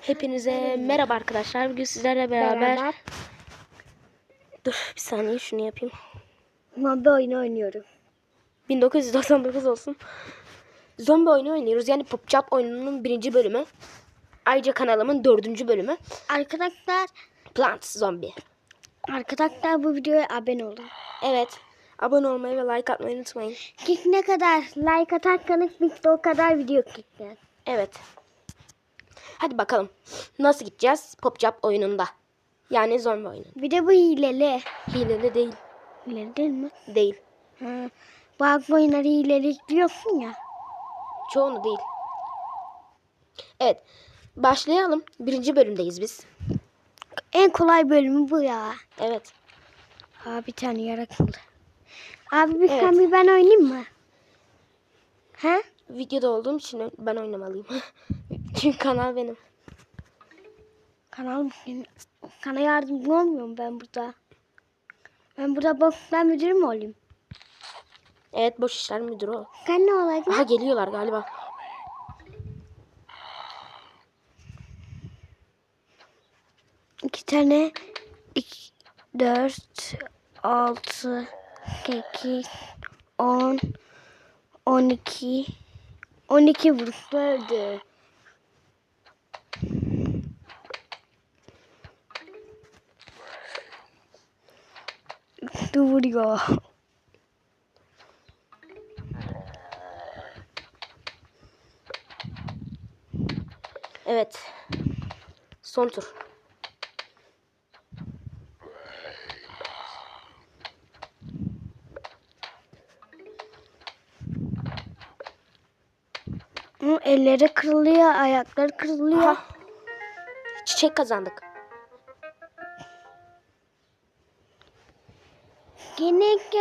Hepinize merhaba arkadaşlar. Bugün sizlerle beraber... Beraber Dur bir saniye şunu yapayım. mobil oyunu oynuyorum. 1999 olsun. Zombi oyunu oynuyoruz. Yani Pop Jump oyununun birinci bölümü. Ayrıca kanalımın dördüncü bölümü. Arkadaşlar, Plants Zombie. arkadaşlar bu videoya abone olun. Evet. Abone olmayı ve like atmayı unutmayın. Kick ne kadar like atarsanız biz de o kadar video kickler. Evet. Hadi bakalım. Nasıl gideceğiz Pop Jump oyununda? Yani zombi oyunu. Bir de bu hileli. Hileli değil. Hileli değil mi? Değil. Ha. Bazı oyunları hileli diyorsun ya. Çoğunu değil. Evet. Başlayalım. Birinci bölümdeyiz biz. En kolay bölümü bu ya. Evet. Aa bir tane yaratıldı. Abi bir Evet. bir ben oynayayım mı? He? Videoda olduğum için ben oynamalıyım. Çünkü kanal benim. Kanal mı senin? Sana yardımcı olmuyorum ben burada. Ben burada bak ben müdür mü olayım? Evet boş işler müdürü o. Sen ne olacaksın? Aha geliyorlar galiba. İki tane iki, dört, altı, sekiz, on, on iki, on iki vurup vuruyor. Evet. Son tur. Elleri kırılıyor, ayakları kırılıyor. Aha. Çiçek kazandık.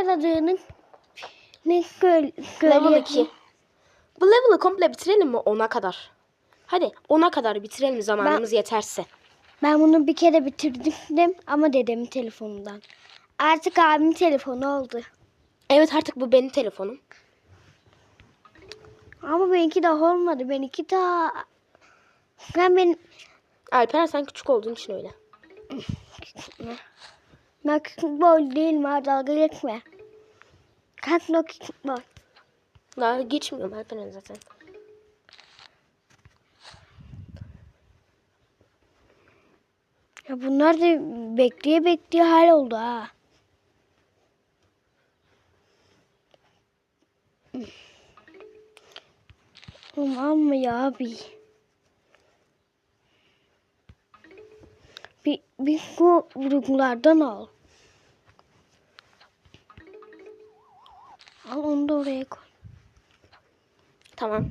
Yaradığını ne göl, Level 2. Bu level'ı komple bitirelim mi 10'a kadar? Hadi 10'a kadar bitirelim zamanımız yeterse. Ben bunu bir kere bitirdim ama dedemin telefonundan. Artık abimin telefonu oldu. Evet artık bu benim telefonum. Ama benimki daha olmadı. Benimki daha... Ben ben... Alperen sen küçük olduğun için öyle. Ben kickball değilim ha dalga geçme. Kalk no kickball. Daha geçmiyorum Alperen zaten. Ya bunlar da bekleye bekleye hal oldu ha. Aman mı ya abi? Bir, bir bu vurgulardan al. Al onu da oraya koy. Tamam.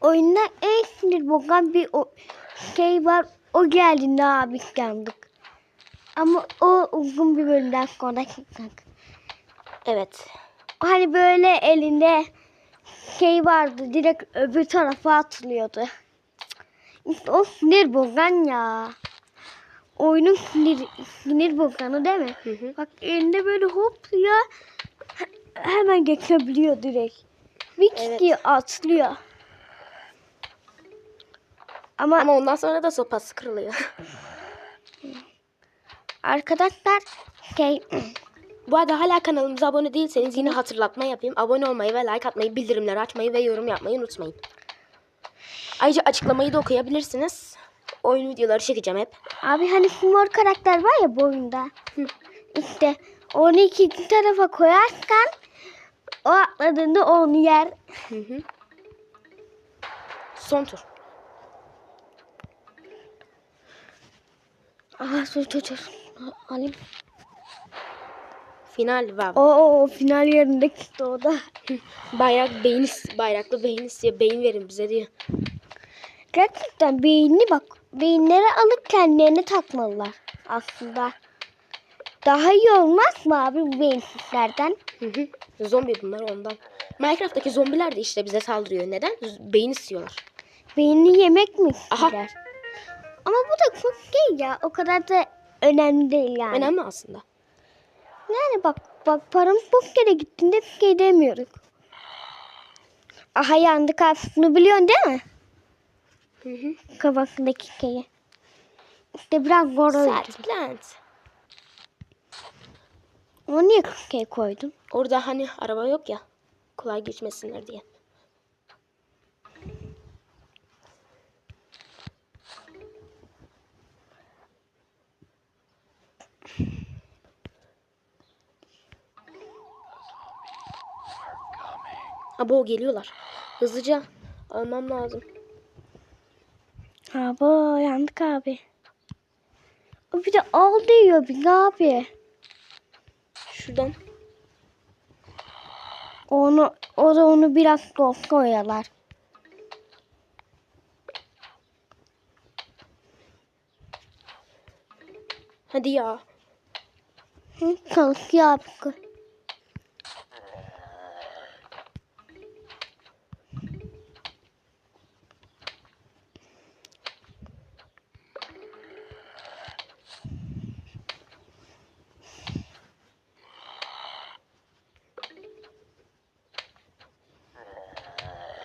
Oyunda en sinir bokan bir şey var. O geldiğinde abi yandık. Ama o uzun bir bölümden sonra çıktık. Evet. Hani böyle elinde şey vardı. Direkt öbür tarafa atılıyordu. İşte o sinir bokan ya. Oyunun sinir, sinir bokanı değil mi? Hı hı. Bak elinde böyle hop ya he- hemen geçebiliyor direkt. Bir Evet. diye atlıyor. Ama, Ama ondan sonra da sopası kırılıyor. arkadaşlar şey Bu arada hala kanalımıza abone değilseniz yine hatırlatma yapayım. Abone olmayı ve like atmayı, bildirimleri açmayı ve yorum yapmayı unutmayın. Ayrıca açıklamayı da okuyabilirsiniz. Oyun videoları çekeceğim hep. abi hani şu mor karakter var ya bu oyunda. İşte onu ikinci tarafa koyarsan o atladığında onu yer. Hı hı. Son tur. Aha sus sus sus. Alayım. Final ve O, o, o final yerinde gitti o da. bayrak beyin bayraklı beyin istiyor. Beyin verin bize diyor. Gerçekten beynini bak. Beyinleri alıp kendilerine takmalılar aslında. Daha iyi olmaz mı abi bu beyinsizlerden? Hı hı. Zombi bunlar ondan. Minecraft'taki zombiler de işte bize saldırıyor. Neden? Beyin istiyorlar. Beynini yemek mi Aha. isterler? Ama bu da çok değil ya. O kadar da önemli değil yani. Önemli aslında. Yani bak bak paramız bok yere gittiğinde bir şey demiyoruz. Aha yandık abi. Bunu biliyorsun değil mi? Hı hı. Kafasındaki şeyi. İşte biraz goraydı. Serplant. Onu niye şey koydun? Orada hani araba yok ya. Kolay geçmesinler diye. Abo geliyorlar. Hızlıca almam lazım. Abi yandık abi. Bir de al diyor bir abi. Şuradan. Onu o da onu biraz dost koyarlar. Hadi ya. Hı, Kalk ya abi.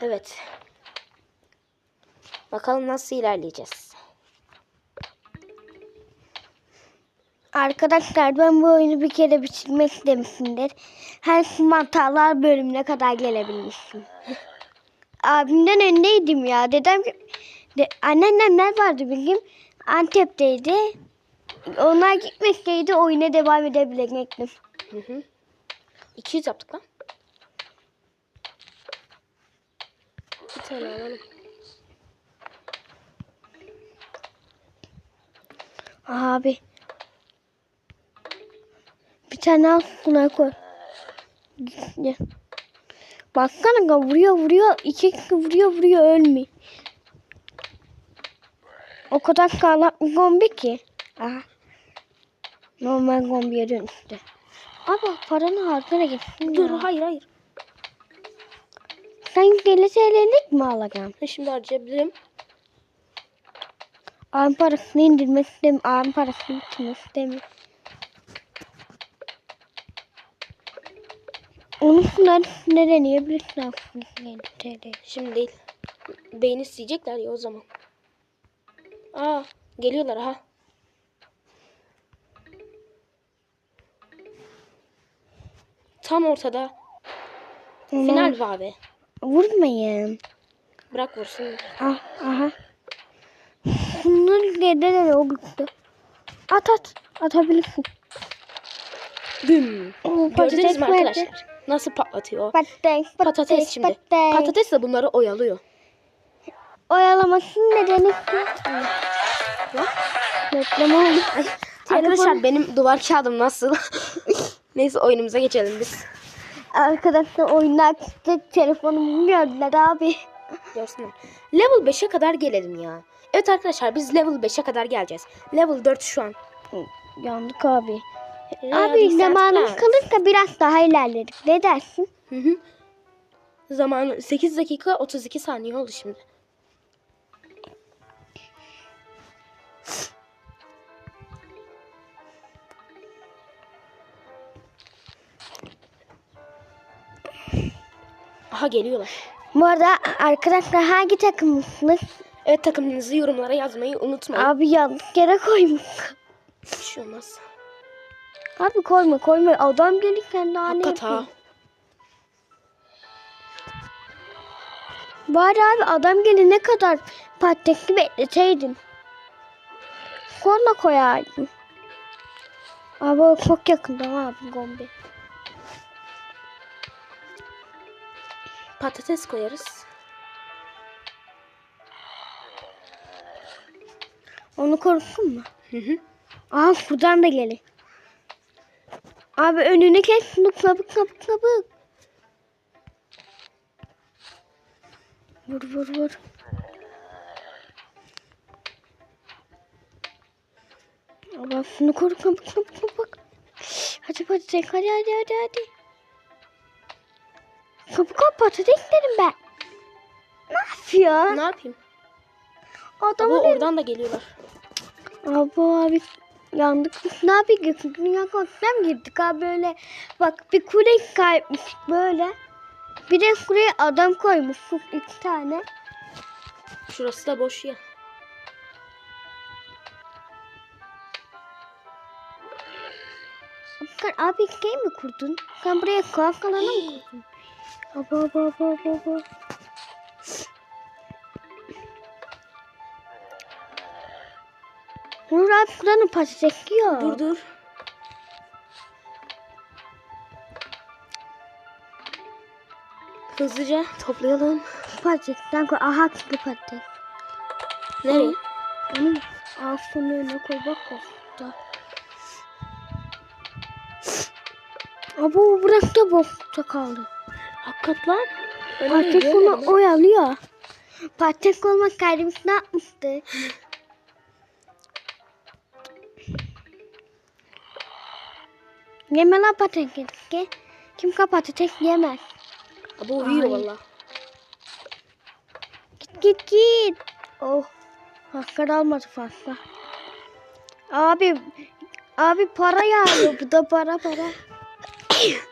Evet. Bakalım nasıl ilerleyeceğiz. Arkadaşlar ben bu oyunu bir kere bitirmek istemişimdir. Her mantarlar bölümüne kadar gelebilmişim. Abimden öndeydim ya. Dedem de, anneannemler vardı bir gün. Antep'teydi. Onlar gitmekteydi. Oyuna devam edebilecektim. Hı hı. 200 yaptık lan. Bir tane alalım. Abi. Bir tane al buna koy. Gel. Baksana vuruyor vuruyor. İki vuruyor vuruyor ölmüyor. O kadar sağlam bir zombi ki. Aha. Normal zombiye dönüştü. Abi paranı harcana gitsin Dur hayır hayır. Sen gelirse elendik mi alacaksın? Ha, Şimdi harcayabilirim. Ağın parasını indirmek istemiyorum. Ağın parasını bitirmek istemiyorum. Onun üstünden üstüne deneyebilirsin aslında. 50 TL. Şimdi değil. Beyni isteyecekler ya o zaman. Aa geliyorlar ha. Tam ortada. Final var abi. Vurmayın. Bırak vursun. Ah, aha. Bunun gedeleri o gitti. At at. Atabilirsin. Oo, Gördünüz mü arkadaşlar? Nasıl patlatıyor? Patates, Patates şimdi. patates. Patates de bunları oyalıyor. Oyalamasının nedeni Bekleme Arkadaşlar benim duvar kağıdım nasıl? Neyse oyunumuza geçelim biz. Arkadaşlar oyunlar çıktı. Telefonumu gördüler abi. Görsünler. Level 5'e kadar gelelim ya. Evet arkadaşlar biz level 5'e kadar geleceğiz. Level 4 şu an. Yandık abi. Hadi abi zamanımız kalırsa biraz daha ilerledik. Ne dersin? Hı hı. Zaman 8 dakika 32 saniye oldu şimdi. Aha geliyorlar. Bu arada arkadaşlar hangi takımlısınız? Evet takımınızı yorumlara yazmayı unutmayın. Abi yanlış yere koymuş. Bir şey olmaz. Abi koyma koyma. Adam gelirken daha ne Hakikat ha. yapayım? Bari abi adam gelene kadar patatesli bekleseydin. Kolla koyaydın. Abi çok yakında abi gombe. Patates koyarız. Onu korktun mu? Hı hı. Aa buradan da gelin. Abi önünü kes. Şunu kabuk kabuk kabuk. Vur vur vur. Abi şunu koru kabuk kabuk kabuk. Hadi patates hadi hadi hadi hadi. Kabuk patates dedim ben. Ne yapıyor? Ne yapayım? Adamı ne? oradan da geliyorlar. Abi abi yandık. Ne yapıyoruz? Dünya korkusuna mı girdik abi böyle? Bak bir kule kaybetmiştik böyle. Bir de kureye adam koymuştuk iki tane. Şurası da boş ya. Sen abi şey mi kurdun? Sen buraya kalk alanı mı kurdun? Aba aba aba aba aba. Nur abi yiyor. Dur dur. Hızlıca toplayalım. Patatesten koy. Aha çıktı patates. Nereye? Onu ağzının önüne koy bak orada. Abo burası da boşta kaldı. Hakikat lan. Patates onu oyalıyor. Patates olmak kaydımız ne yapmıştı? Yeme lan patates ki. Kim patates yemez. Abo uyuyor valla. Git git git. Oh. Hakkar almadı fazla. Abi abi para yağıyor. Bu da para para.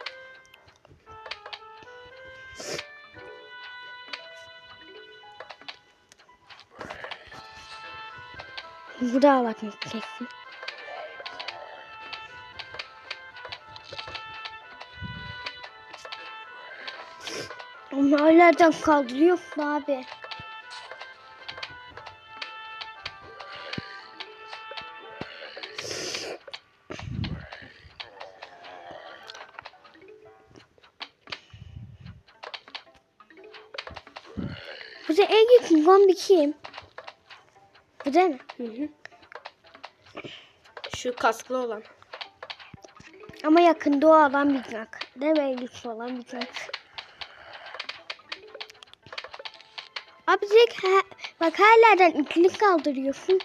Bu da bak kesin. Onlar nereden kaldırıyor abi? Da en yakın zombi kim? Bu değil mi? Hı hı. Şu kasklı olan. Ama yakında o adam bir zak. Değil mi? Yakın olan bir zak. Abi direkt ha, bak herlerden ikili kaldırıyorsun.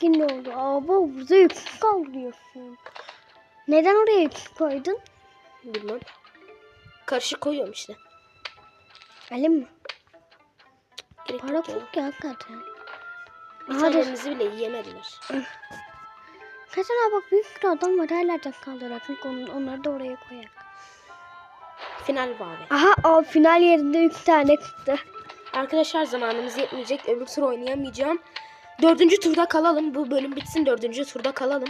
Yine oldu. Abi burada ikili kaldırıyorsun. Neden oraya ikili koydun? Bilmem. Karışık koyuyorum işte. Alayım mı? Gerek Para yok ya hakikaten. Bir tanemizi bile yiyemediler. Kaçana bak büyük bir adam var herlerden kaldırarak. On, onları da oraya koyak. Final var. Aha o final yerinde üç tane çıktı. Arkadaşlar zamanımız yetmeyecek. Öbür tur oynayamayacağım. Dördüncü turda kalalım. Bu bölüm bitsin. Dördüncü turda kalalım.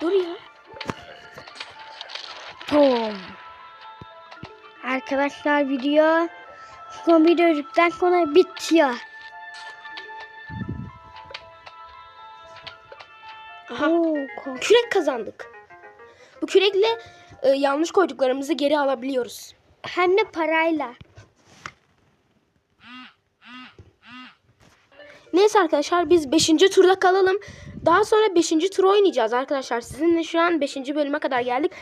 Dur ya. Tamam. Arkadaşlar video son bir öldükten sonra bitiyor. Aha. Oo, Kürek kazandık. Bu kürekle e, yanlış koyduklarımızı geri alabiliyoruz. Hem de parayla. Neyse arkadaşlar biz 5. turda kalalım. Daha sonra 5. tur oynayacağız arkadaşlar. Sizinle şu an 5. bölüme kadar geldik.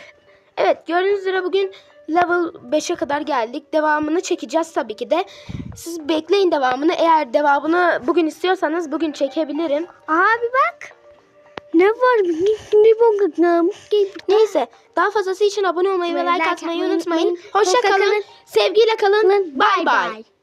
Evet gördüğünüz üzere bugün level 5'e kadar geldik. Devamını çekeceğiz tabii ki de. Siz bekleyin devamını. Eğer devamını bugün istiyorsanız bugün çekebilirim. Abi bak. Ne var? Ne, bakacağım? Neyse daha fazlazı için abone olmayı ve like atmayı unutmayın. Hoşça kalın. Sevgiyle kalın. Bye Bay bay. bye.